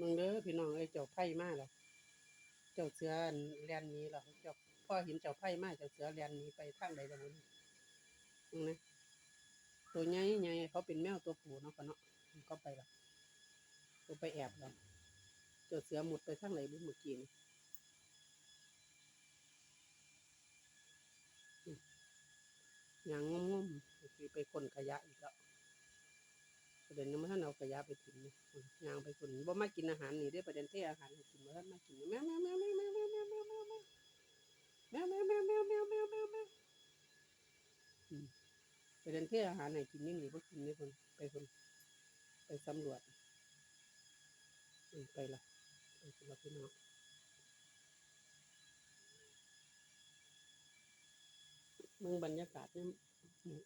มึงเด้อพี่น้องเอ้ยเจ้าไผ่มาแล้วเจ้าเสืออันแล่นนี้แล้วเจ้าพ่อเห็นเจ้าไผ่มาเจ้าเสือแล่นนี้ไปทางใดละมึงมึงนะตัวใหญ่ใหญ่เขาเป็นแมวตัวผู้เนาะก็เนาะก็ไปและตัวไปแอบแล้วเจ้าเสือหมุดไปทางไหนบุเมื่อกี้นี่ยางงมๆคือไปคนขยะอีกแล้ว ประเด็นยังไม่ทันเอาขยะไปทิ้งนี่ยางไปคนบ่มากินอาหารนี่ได้ประเด็นเท่อาหารกินบ่ทันมากินแมวแมวแมวแมวแมวแมวแมวแมวแมวแมวแมวแมวแมวแมวแมวแมวแมวแมวประเด็นเท่อาหารให้กินนี่หนี่บ่กินนี่คนไปคนไปสำรวจไปละไปคนละพี่น้องมึงบรรยากาศเนี่ยนี่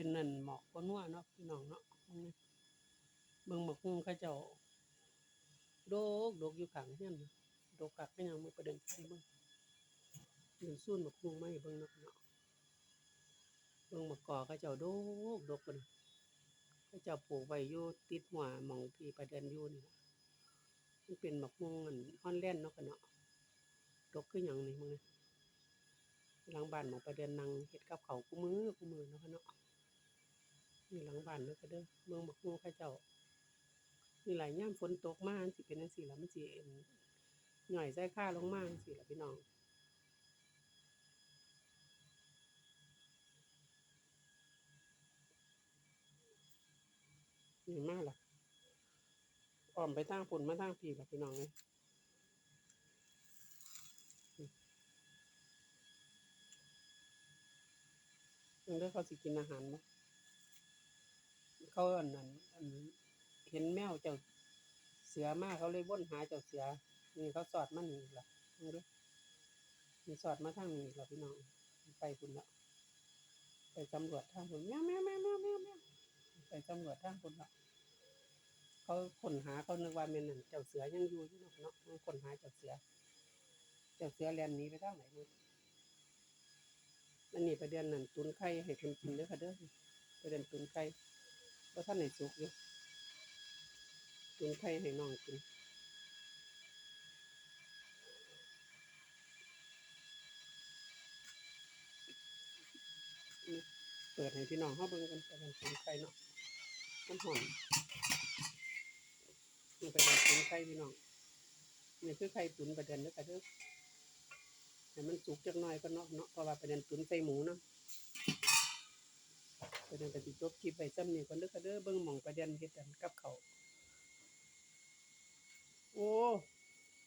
เป็นนั่นหมอกก็นัวเนาะพี่น้องเนาะมึงนี่เบิ่งหมอกหุ้งเขาเจ้าโดกโดกอยู่ข้างเฮียนน่ะโดกกักเป็นยังมึงประเด็นไปเบิ่งเดี๋ยวสู้หมอกหุ้งมาให้เบิ่งเนาะเนาะเบิ่งหมอกกอเขาเจ้าโดกโดกกันเขาเจ้าปลูกไว้อยู่ติดหัวหม่องที่ประเด็นอยู่นี่มันเป็นหมอกหุ้งอันฮอนแล่นเนาะกันเนาะดกคือหยังนี่มึงนี่หลังบ้านหมองประเด็นนั่งเฮ็ดกับเขากูมือกูมือเนาะกันเนาะ นี่หลังบ้านเด้อค่ะเด้อเมืองบักฮู้เขาเจ้านี่หลายยามฝนตกมามันสิเป็นจังซี่ล่ะมันสิเอ็นหย่อยใส่ค่าลงมาจังซี่ล่ะพี่น้องนี่มาล่ะอ้อมไปทางพุ่นมาทางพี่ล่ะพี่น้องเอ้ยอืมเพิ่นเด้เขาสิกินอาหารบ่ เขาอันนั้นเห็นแมวเจ้าเสือมากเขาเลยว่นหาเจ้าเสือนี่เขาสอดมานี่ล่ะนี่เด้อนี่สอดมาทางนี้ล่ะพี่น้องไปคุณละไปสำรวจทางคุณแมวแมวแมวแมวแมวแมวไปสำรวจทางคุณละเขาค้นหาเขานึกว่าแม่นนั่นเจ้าเสือยังอยู่อยู่นาะเนาะมันค้นหาเจ้าเสือ เจ้าเสือแลนหนีไปทางไหนมึงนั่นนี่ประเด็นนั่นตุนไข่ให้คนกินเด้อค่ะเด้อประเด็นตุนไข่ เพราะท่านในสุกอยู่ตุนไข่ให้น้องกินเปิดให้พี่น้องเขาเบิ่งกันไปกันตุนไข่เนาะมันหอมนี่ไปกันตุนไข่พี่น้องนี่คือไข่ตุ๋นประเด็นเด้อค่ะเด้อให้มันสุกจักหน่อยก็เนาะเนาะเพราะว่าประเด็นตุ๋นใส่หมูเนาะ ประเด็นกสิจบคลิปไปซ้ำนี่ก่อนเด้อค่ะเด้อเบิ่งหม่องประเด็นเฮ็ดกันกับเขาโอ้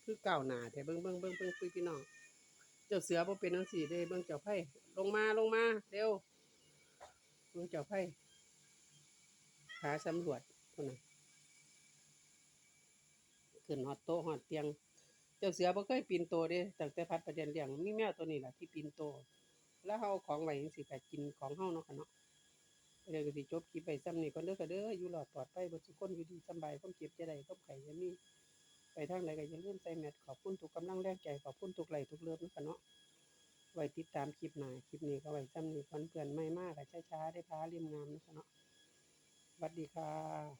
คือก้าวหนาแต่เบิ่งเบิ่งเบิ่งเบิ่งคุยพี่น้องเจ้าเสือบ่เป็นจังซี่เด้เบิ่งเจ้าไผลงมาลงมาเร็วเบิ่งเจ้าไผหาสำรวจพุ่นน่ะขึ้นฮอดโต๊ะฮอดเตียง เจ้าเสือบ่เคยปีนโตเด้ตั้งแต่พัดประเด็นเลี้ยงมีแมวตัวนี้ล่ะที่ปีนโตแล้วเฮาของไว้จังซี่ก็กินของเฮาเนาะค่ะเนาะ เดี๋ยวก็สิจบคลิปไปซ้ำนี่ก่อนเด้อค่ะเด้ออยู่รอดปลอดภัยเบ่ทุกคนอยู่ดีสบายความเจ็บจะได้ความไข้จะมีไปทางไหนก็อย่าลืมใส่แมสขอบคุณทุกกำลังแรงใจขอบคุณทุกไหลทุกเลิฟนะคะเนาะไว้ติดตามคลิปหน้าคลิปนี้ก็ไว้ซ้ำนี่คนเพื่อนไม่มากแต่ช้าๆได้พาเรียมงามนะคะเนาะสวัสดีค่ะ